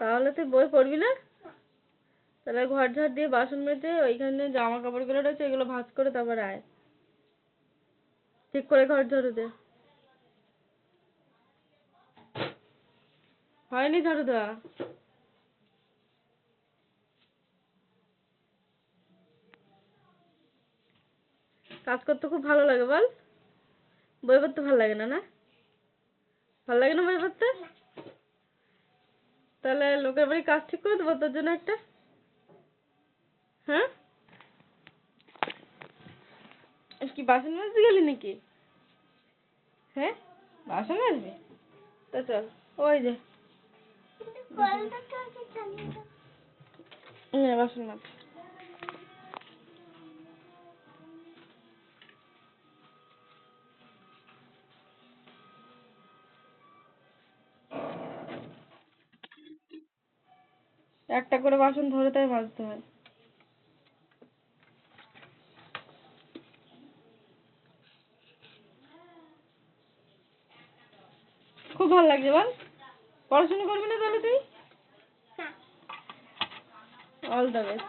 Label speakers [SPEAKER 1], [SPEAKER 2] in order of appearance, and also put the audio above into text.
[SPEAKER 1] তাহলে তুই বই পড়বি না? তাহলে ঘর ঝাড় দিয়ে বাসন মেজে ওইখানে জামা কাপড়গুলো রয়েছে ওইগুলো ভাঁজ করে তারপর আয়। ঠিক করে ঘর ঝাড়ু দে। হয়নি ঝাড়ু দেওয়া? কাজ করতে খুব ভালো লাগে বল। বই পড়তে ভালো লাগে না না? ভালো লাগে না বই পড়তে? তাহলে লোকের বাড়ি কাজ ঠিক করে দেবো? তোর জন্য একটা? হ্যাঁ? কি বাসন মাজতে গেলি নাকি? হ্যাঁ? বাসন মাজবি? তা চল ওই যে। হ্যাঁ বাসন মাজ একটা করে বাসন ধরে তাই মাজতে হয়। খুব ভালো লাগছে বল। পড়াশোনা করবি না তাহলে তুই? All the best